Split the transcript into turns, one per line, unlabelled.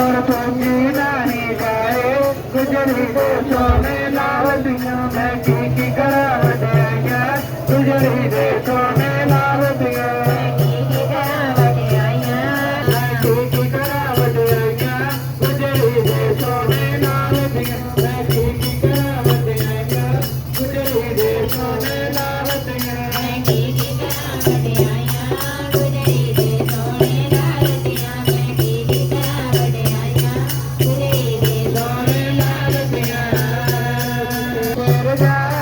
और पोंगी नानी गाए। गुजरी देशों में लाव दिया मैं की की करा हटाया गुजरी देशों में लाव दिया Oh, Yeah.